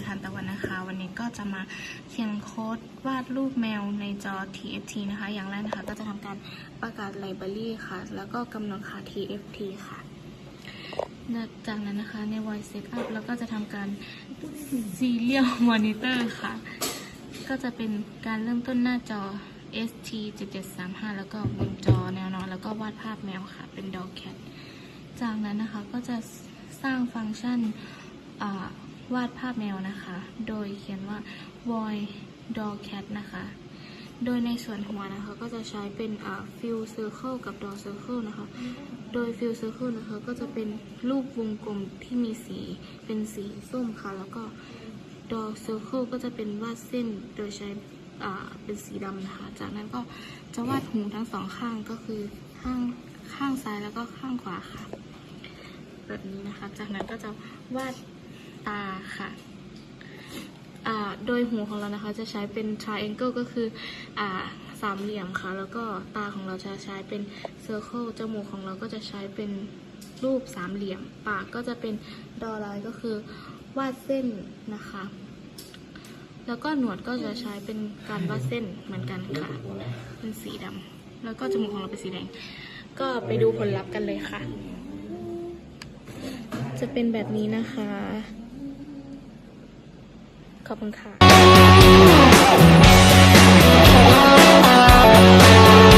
คือทันตะวันนะคะ วันนี้ก็จะมาเขียนโค้ดวาดรูปแมวในจอ TFT นะคะ อย่างแรกนะคะ ก็จะทำการประกาศไลบรารีค่ะ แล้วก็กำหนดค่า TFT ค่ะ จากนั้นนะคะใน voice setup แล้วก็จะทำการ serial monitor ค่ะ ก็จะเป็นการเริ่มต้นหน้าจอ ST 7735แล้วก็บนจอแนวนอนแล้วก็วาดภาพแมวค่ะ เป็น dog cat จากนั้นนะคะก็จะสร้างฟังก์ชัน วาดภาพแมวนะคะ โดยเขียนว่า void dog cat นะคะ โดยในส่วนหัวนะคะก็จะใช้เป็นอ่า fill circle กับ dog circle นะคะ โดย fill circle นะคะก็จะเป็นรูปวงกลมที่มีสีเป็นสีส้มค่ะ แล้วก็ dog circle ก็จะเป็นวาดเส้นโดยใช้อ่าเป็นสีดำนะคะ จากนั้นก็จะวาดหูทั้งสองข้างก็คือข้างข้างซ้ายแล้วก็ข้างขวาค่ะ แบบนี้นะคะ จากนั้นก็จะวาด ตาค่ะ โดยหูของเรานะคะจะใช้เป็น triangle ก็คืออสามเหลี่ยมค่ะ แล้วก็ตาของเราจะใช้เป็น circle จมูกของเราก็จะใช้เป็นรูปสามเหลี่ยม ปากก็จะเป็น dot line ก็คือวาดเส้นนะคะ แล้วก็หนวดก็จะใช้เป็นการวาดเส้นเหมือนกันค่ะ เป็นสีดำแล้วก็จมูกของเราเป็นสีแดง ก็ไปดูผลลัพธ์กันเลยค่ะ จะเป็นแบบนี้นะคะ ขอบคุณค่ะ